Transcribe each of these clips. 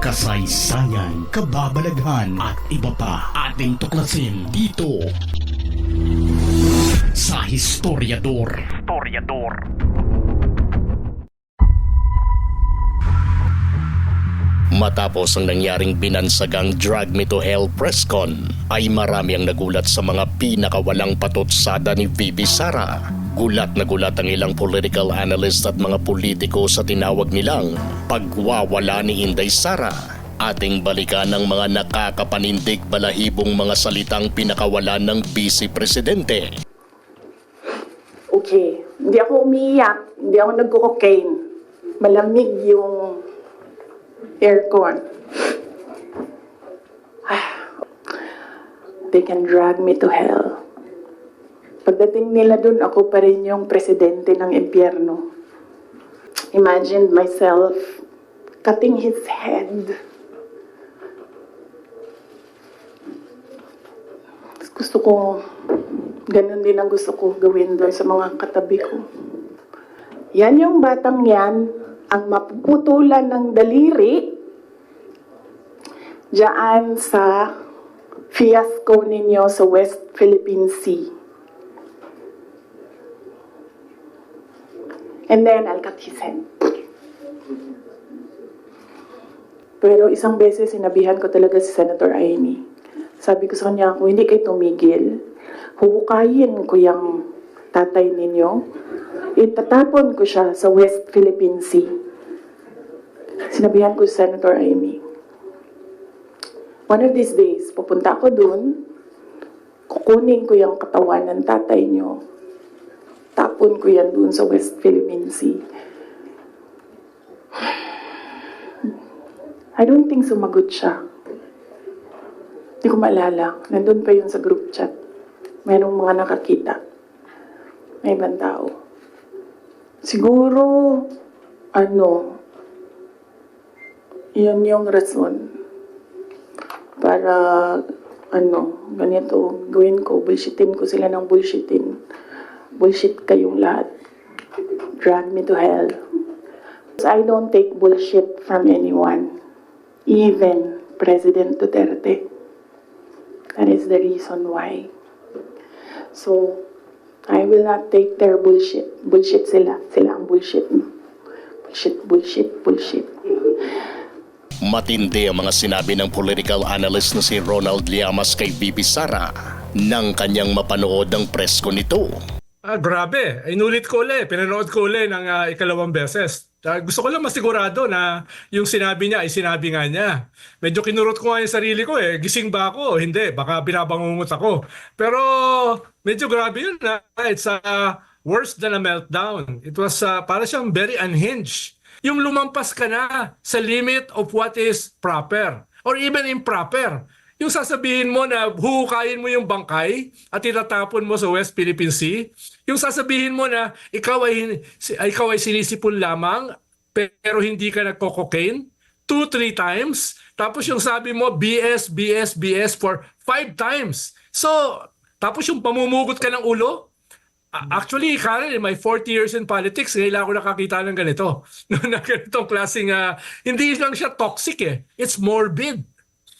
kasaysayan, kababalaghan at iba pa ating tuklasin dito sa Historiador. Historiador. Matapos ang nangyaring binansagang Drag Me to Hell press con, ay marami ang nagulat sa mga pinakawalang patutsada ni VP Sara. Gulat na gulat ang ilang political analyst at mga politiko sa tinawag nilang pagwawala ni Inday Sara. Ating balikan ang mga nakakapanindig balahibong mga salitang pinakawalan ng vice presidente. Okay, hindi ako umiiyak, hindi ako nagko-cocaine. Malamig yung aircon. They can drag me to hell. Pagdating nila dun, ako pa rin yung presidente ng impyerno. Imagine myself cutting his head. Gusto ko, ganun din ang gusto ko gawin doon sa mga katabi ko. Yan yung batang yan, ang mapuputulan ng daliri diyan sa fiasco ninyo sa West Philippine Sea. And then I'll cut his head. Pero isang beses sinabihan ko talaga si Senator Aimee. Sabi ko sa kanya, kung hindi kayo tumigil, huhukayin ko yung tatay ninyo. Itatapon ko siya sa West Philippine Sea. Sinabihan ko si Senator Amy. One of these days, pupunta ako dun, kukunin ko yung katawan ng tatay nyo, tapon ko yan dun sa West Philippine Sea. I don't think sumagot siya. Hindi ko maalala. Nandun pa yun sa group chat. Merong mga nakakita. May ibang tao. Siguro, ano, yun yung rason para, ano, ganito gawin ko, bullshitin ko sila ng bullshitin. Bullshit kayong lahat. Drag me to hell. I don't take bullshit from anyone. Even President Duterte. That is the reason why. So, I will not take their bullshit. Bullshit sila. Sila ang bullshit. Bullshit, bullshit, bullshit. Matindi ang mga sinabi ng political analyst na si Ronald Llamas kay VP Sara nang kanyang mapanood ang presko nito. Ah, grabe. Inulit ko ulit. Pinanood ko ulit ng ah, ikalawang beses. Ah, gusto ko lang masigurado na yung sinabi niya ay sinabi nga niya. Medyo kinurot ko nga yung sarili ko eh. Gising ba ako? Hindi. Baka binabangungot ako. Pero medyo grabe yun na. It's uh, worse than a meltdown. It was uh, para siyang very unhinged. Yung lumampas ka na sa limit of what is proper or even improper. Yung sasabihin mo na huhukayin mo yung bangkay at itatapon mo sa West Philippine Sea. Yung sasabihin mo na ikaw ay, ikaw ay sinisipon lamang pero hindi ka nagko-cocaine. Two, three times. Tapos yung sabi mo, BS, BS, BS for five times. So, tapos yung pamumugot ka ng ulo, Actually, Karen, in my 40 years in politics, ngayon ako nakakita ng ganito. na ganitong klaseng, ah, hindi lang siya toxic eh. It's morbid.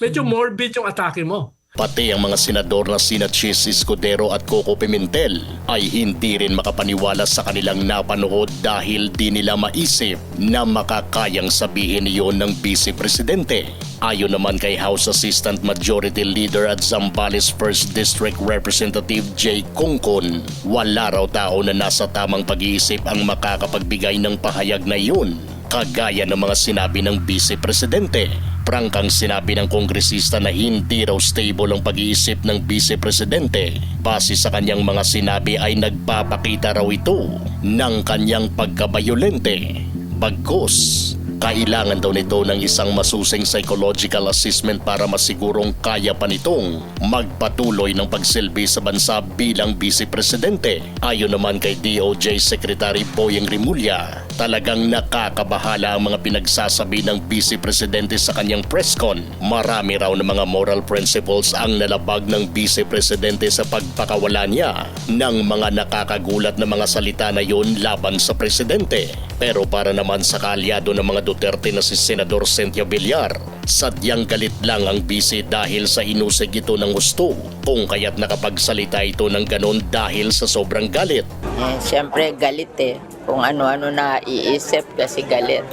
Medyo morbid yung atake mo. Pati ang mga senador na sina Chis Escudero at Coco Pimentel ay hindi rin makapaniwala sa kanilang napanood dahil di nila maisip na makakayang sabihin iyon ng Vice Presidente. Ayon naman kay House Assistant Majority Leader at Zambales 1st District Representative Jay Kungkon, wala raw tao na nasa tamang pag-iisip ang makakapagbigay ng pahayag na iyon kagaya ng mga sinabi ng Vice Presidente. Prangkang sinabi ng kongresista na hindi raw stable ang pag-iisip ng Vice Presidente. Base sa kanyang mga sinabi ay nagpapakita raw ito ng kanyang pagkabayolente. Bagkos, kailangan daw nito ng isang masusing psychological assessment para masigurong kaya pa nitong magpatuloy ng pagsilbi sa bansa bilang Vice Presidente. Ayon naman kay DOJ Secretary Boyeng Rimulya, talagang nakakabahala ang mga pinagsasabi ng Vice Presidente sa kanyang press con. Marami raw ng mga moral principles ang nalabag ng Vice Presidente sa pagpakawala niya ng mga nakakagulat na mga salita na yun laban sa Presidente. Pero para naman sa kaalyado ng mga Duterte na si Senador Cynthia Villar, sadyang galit lang ang BC dahil sa inusig ito ng gusto kung kaya't nakapagsalita ito ng ganon dahil sa sobrang galit. Eh, Siyempre, galit eh. Kung ano-ano na iisip kasi galit.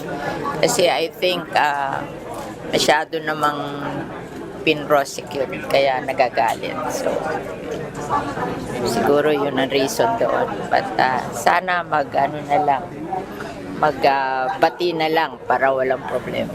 Kasi I think ah, masyado namang pin-prosecute kaya nagagalit. So, siguro yun ang reason doon. But ah, sana mag ano na lang, magbati na lang para walang problema.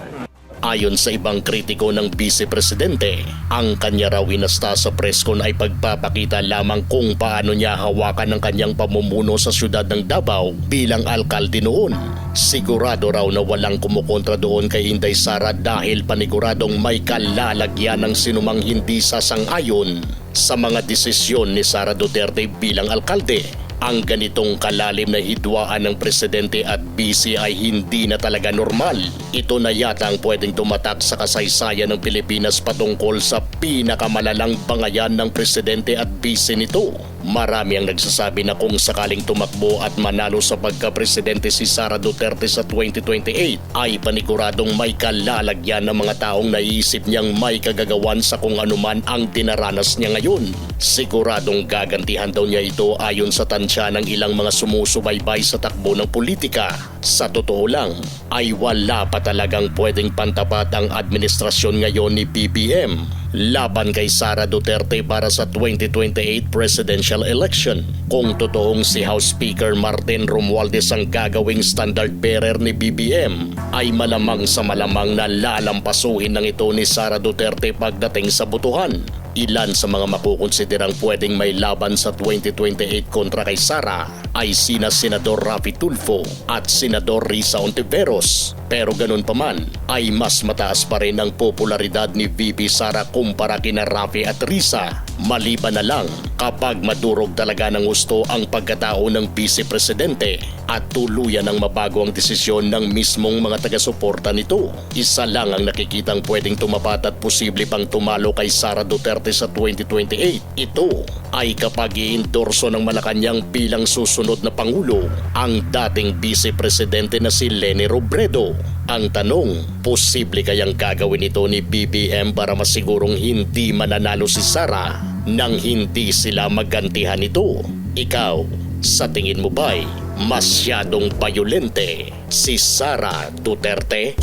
Ayon sa ibang kritiko ng Vice Presidente, ang kanya raw inasta sa preskon ay pagpapakita lamang kung paano niya hawakan ang kanyang pamumuno sa syudad ng Davao bilang alkalde noon. Sigurado raw na walang kumukontra doon kay Inday Sara dahil paniguradong may kalalagyan ng sinumang hindi sasang-ayon sa mga desisyon ni Sara Duterte bilang alkalde. Ang ganitong kalalim na hidwaan ng presidente at BC ay hindi na talaga normal. Ito na yata ang pwedeng tumatak sa kasaysayan ng Pilipinas patungkol sa pinakamalalang bangayan ng presidente at BC nito. Marami ang nagsasabi na kung sakaling tumakbo at manalo sa pagka-presidente si Sara Duterte sa 2028 ay paniguradong may kalalagyan ng mga taong naiisip niyang may kagagawan sa kung anuman ang dinaranas niya ngayon. Siguradong gagantihan daw niya ito ayon sa tansya ng ilang mga sumusubaybay sa takbo ng politika. Sa totoo lang, ay wala pa talagang pwedeng pantapat ang administrasyon ngayon ni BBM laban kay Sara Duterte para sa 2028 presidential election. Kung totoong si House Speaker Martin Romualdez ang gagawing standard bearer ni BBM, ay malamang sa malamang na lalampasuhin ng ito ni Sara Duterte pagdating sa butuhan. Ilan sa mga makukonsiderang pwedeng may laban sa 2028 kontra kay Sara ay sina Senador Rafi Tulfo at Senador Risa Ontiveros. Pero ganun pa man, ay mas mataas pa rin ang popularidad ni VP Sara kumpara kina Rafi at Risa. Maliban na lang kapag madurog talaga ng gusto ang pagkatao ng Vice Presidente at tuluyan ng mabago ang desisyon ng mismong mga taga-suporta nito. Isa lang ang nakikitang pwedeng tumapat at posible pang tumalo kay Sara Duterte sa 2028. Ito ay kapag iendorso ng Malacanang bilang susunod na Pangulo ang dating Vice Presidente na si Leni Robredo. Ang tanong, posible kayang gagawin ito ni BBM para masigurong hindi mananalo si Sara nang hindi sila magantihan nito? Ikaw, sa tingin mo ba'y masyadong bayolente si Sara Duterte?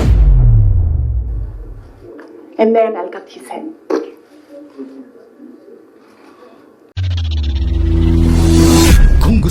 And then I'll cut his head.